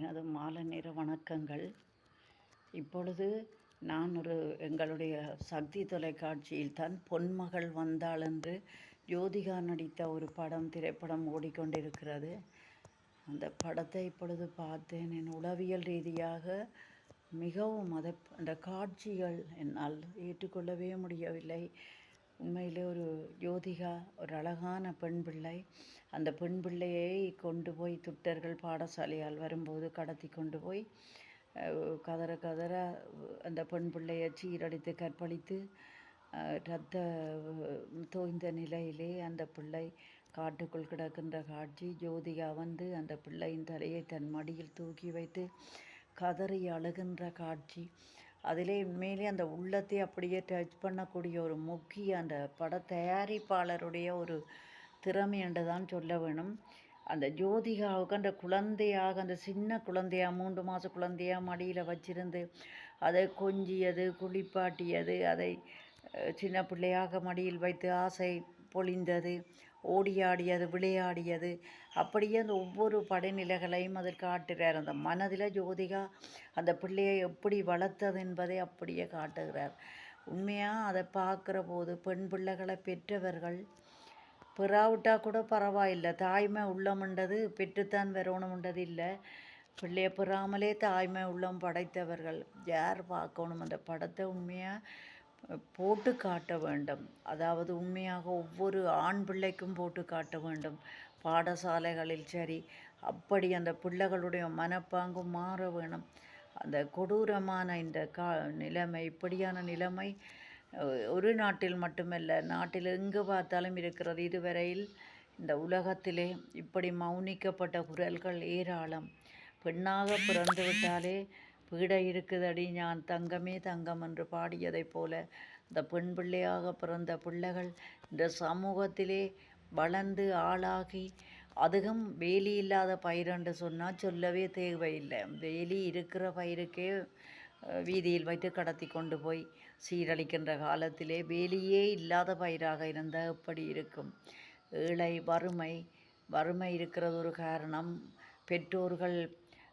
எனது மாலை நேர வணக்கங்கள். இப்பொழுது நான் ஒரு எங்களுடைய சக்தி தொலைக்காட்சியில் தான் பொன்மகள் வந்தாள் என்று ஜோதிகா நடித்த ஒரு படம் திரைப்படம் ஓடிக்கொண்டிருக்கிறது. அந்த படத்தை இப்பொழுது பார்த்தேன். என் உளவியல் ரீதியாக மிகவும் அதை அந்த காட்சிகள் என்னால் ஏற்றுக்கொள்ளவே முடியவில்லை. உண்மையிலே ஒரு ஜோதிகா ஒரு அழகான பெண் பிள்ளை. அந்த பெண் பிள்ளையை கொண்டு போய் துட்டர்கள் பாடசாலையால் வரும்போது கடத்தி கொண்டு போய் கதற கதற அந்த பெண் பிள்ளையை சீரடித்து கற்பழித்து இரத்த தோய்ந்த நிலையிலே அந்த பிள்ளை காட்டுக்குள் கிடக்கின்ற காட்சி ஜோதிகா வந்து அந்த பிள்ளையின் தலையை தன் மடியில் தூக்கி வைத்து கதறி அழுகின்ற காட்சி. அதிலே உண்மையிலே அந்த உள்ளத்தை அப்படியே டச் பண்ணக்கூடிய ஒரு முக்கிய அந்த பட தயாரிப்பாளருடைய ஒரு திறமை என்று தான் சொல்ல வேணும். அந்த ஜோதிகாவுக்கு அந்த குழந்தையாக அந்த சின்ன குழந்தையாக மூன்று மாத குழந்தையாக மடியில் வச்சிருந்து அதை கொஞ்சியது குளிப்பாட்டியது அதை சின்ன பிள்ளையாக மடியில் வைத்து ஆசை பொழிந்தது. ஓடியாடியது விளையாடியது. அப்படியே அந்த ஒவ்வொரு படைநிலைகளையும் அதில் காட்டுகிறார். அந்த மனதில் ஜோதிகா அந்த பிள்ளையை எப்படி வளர்த்தது என்பதை அப்படியே காட்டுகிறார். உண்மையாக அதை பார்க்குற போது பெண் பிள்ளைகளை பெற்றவர்கள் பெறாவிட்டா கூட பரவாயில்லை. தாய்மை உள்ளமுண்டது பெற்றுத்தான் வரணுமுண்டது இல்லை. பிள்ளைய பெறாமலே தாய்மை உள்ளம் படைத்தவர்கள். யார் பார்க்கணும் அந்த படத்தை உண்மையாக போட்டு காட்ட வேண்டும். அதாவது உண்மையாக ஒவ்வொரு ஆண் பிள்ளைக்கும் போட்டு காட்ட வேண்டும். பாடசாலைகளில் சரி அப்படி அந்த பிள்ளைகளுடைய மனப்பாங்கும் மாற வேணும். அந்த கொடூரமான இந்த கா நிலைமை இப்படியான நிலைமை ஒரு நாட்டில் மட்டுமல்ல நாட்டில் எங்கு பார்த்தாலும் இருக்கிறது. இதுவரையில் இந்த உலகத்திலே இப்படி மௌனிக்கப்பட்ட குரல்கள் ஏராளம். பெண்ணாக பிறந்துவிட்டாலே பீடை இருக்குதடி ஞான் தங்கமே தங்கம் என்று பாடியதைப் போல இந்த பெண் பிள்ளையாக பிறந்த பிள்ளைகள் இந்த சமூகத்திலே வளர்ந்து ஆளாகி அதுவும் வேலி இல்லாத பயிரென்று சொன்னால் சொல்லவே தேவையில்லை. வேலி இருக்கிற பயிருக்கே வீதியில் வைத்து கடத்தி கொண்டு போய் சீரழிக்கின்ற காலத்திலே வேலியே இல்லாத பயிராக இருந்தால் எப்படி இருக்கும்? ஏழை வறுமை வறுமை இருக்கிறது ஒரு காரணம். பெற்றோர்கள்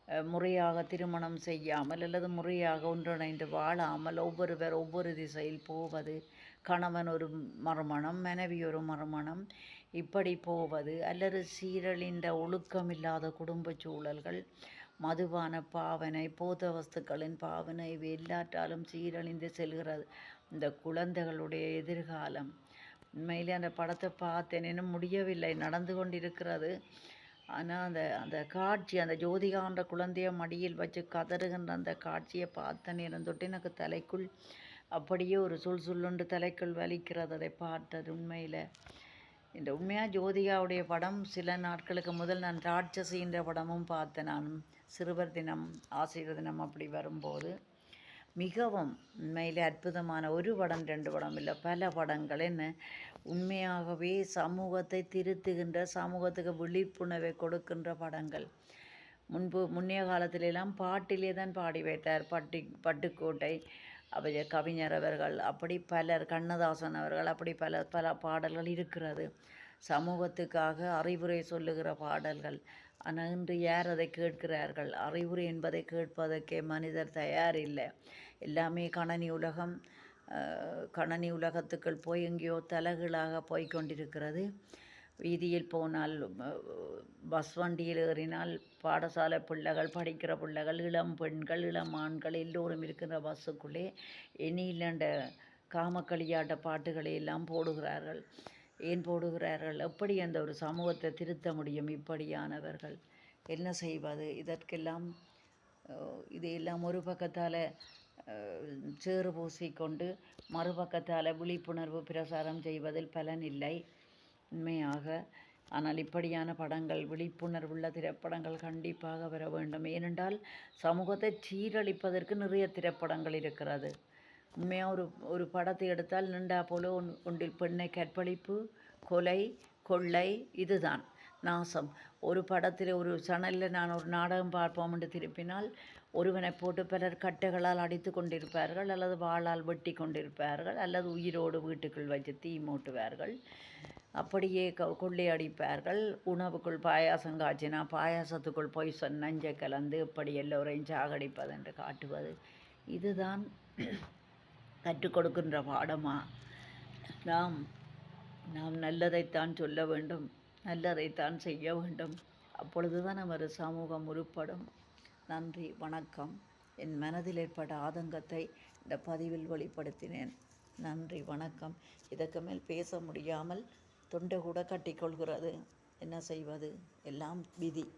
முறையாக திருமணம் செய்யாமல் அல்லது முறையாக ஒன்றிணைந்து வாழாமல் ஒவ்வொருவர் ஒவ்வொரு திசையில் போவது கணவன் ஒரு மறுமணம் மனைவி ஒரு மறுமணம் இப்படி போவது அல்லது சீரழிந்த ஒழுக்கமில்லாத குடும்ப சூழல்கள் மதுபான பாவனை போத வஸ்துக்களின் பாவனை இவை எல்லாற்றாலும் சீரழிந்து செல்கிறது இந்த குழந்தைகளுடைய எதிர்காலம். உண்மையிலே அந்த படத்தை பார்த்தேன். இன்னும் முடியவில்லை. நடந்து கொண்டிருக்கிறது. ஆனால் அந்த அந்த காட்சி அந்த ஜோதிகான்ற குழந்தைய மடியில் வச்சு கதறுகின்ற அந்த காட்சியை பார்த்த நேரம் தொட்டு எனக்கு தலைக்குள் அப்படியே ஒரு சொல் சொல்லுண்டு தலைக்குள் வலிக்கிறது. அதை பார்த்தது உண்மையில். இந்த உண்மையாக ஜோதிகாவுடைய படம் சில நாட்களுக்கு முதல் நான் ராட்சசின்ற படமும் பார்த்தேன். நான் சிறுவர் தினம் ஆசிரியர் தினம் அப்படி வரும்போது மிகவும் உண்மையிலே அற்புதமான ஒரு படம் ரெண்டு படம் இல்லை பல படங்கள். என்ன? உண்மையாகவே சமூகத்தை திருத்துகின்ற சமூகத்துக்கு விழிப்புணர்வை கொடுக்கின்ற படங்கள். முன்பு முன்னைய காலத்திலெல்லாம் பாட்டிலே தான் பாடி வைத்தார். பட்டி பட்டுக்கோட்டை அவைய கவிஞர் அவர்கள் அப்படி பலர் கண்ணதாசன் அவர்கள் அப்படி பல பல பாடல்கள் இருக்கிறது. சமூகத்துக்காக அறிவுரை சொல்லுகிற பாடல்கள். ஆனால் இன்று யார் அதை கேட்கிறார்கள்? அறிவுரை என்பதை கேட்பதற்கே மனிதர் தயார் இல்லை எல்லாமே கணனி உலகம். கணனி உலகத்துக்குள் போய் எங்கேயோ தலைகளாக போய் கொண்டிருக்கிறது வீதியில் போனால் பஸ் வண்டியில் ஏறினால் பாடசாலை பிள்ளைகள் படிக்கிற பிள்ளைகள் இளம் பெண்கள் இளம் ஆண்கள் எல்லோரும் இருக்கிற பஸ்ஸுக்குள்ளே எண்ணிலண்ட காமக்களியாட்ட பாட்டுகளை எல்லாம் போடுகிறார்கள். ஏன் போடுகிறார்கள்? எப்படி அந்த ஒரு சமூகத்தை திருத்த முடியும் இப்படியானவர்கள்? என்ன செய்வது? இதற்கெல்லாம் இதையெல்லாம் ஒரு பக்கத்தால் சேறு பூசிக்கொண்டு மறுபக்கத்தால் விழிப்புணர்வு பிரசாரம் செய்வதில் பலன் இல்லை. உண்மையாக. ஆனால் இப்படியான படங்கள் விழிப்புணர்வுள்ள திரைப்படங்கள் கண்டிப்பாக வர வேண்டும். ஏனென்றால் சமூகத்தை சீரழிப்பதற்கு நிறைய திரைப்படங்கள் இருக்கிறது. உண்மையாக ஒரு ஒரு படத்தை எடுத்தால் நின்றா போல ஒன் ஒன்றில் பெண்ணை கற்பழிப்பு கொலை கொள்ளை இதுதான் நாசம். ஒரு படத்தில் ஒரு சணலில் நான் ஒரு நாடகம் பார்ப்போம் என்று திருப்பினால் ஒருவனை போட்டு பலர் கட்டைகளால் அடித்து கொண்டிருப்பார்கள் அல்லது வாளால் வெட்டி கொண்டிருப்பார்கள் அல்லது உயிரோடு வீட்டுக்குள் வச்சு தீ மூட்டுவார்கள். அப்படியே க கொள்ளையடிப்பார்கள் உணவுக்குள் பாயாசம் காய்ச்சினா பாயாசத்துக்குள் பொய்சன் நஞ்சை கலந்து இப்படி எல்லோரையும் சாகடிப்பது என்று காட்டுவது. இதுதான் கற்றுக் கொடுக்கின்ற பாடமா? நாம் நாம் நல்லதைத்தான் சொல்ல வேண்டும் நல்லதைத்தான் செய்ய வேண்டும். அப்பொழுதுதான் நமது சமூகம் உருப்படும். நன்றி வணக்கம். என் மனதில் ஏற்பட்ட ஆதங்கத்தை இந்த பதிவில் வெளிப்படுத்தினேன். நன்றி வணக்கம். இதற்கு மேல் பேச முடியாமல் தொண்டை கூட கட்டிக்கொள்கிறது என்ன செய்வது? எல்லாம் விதி.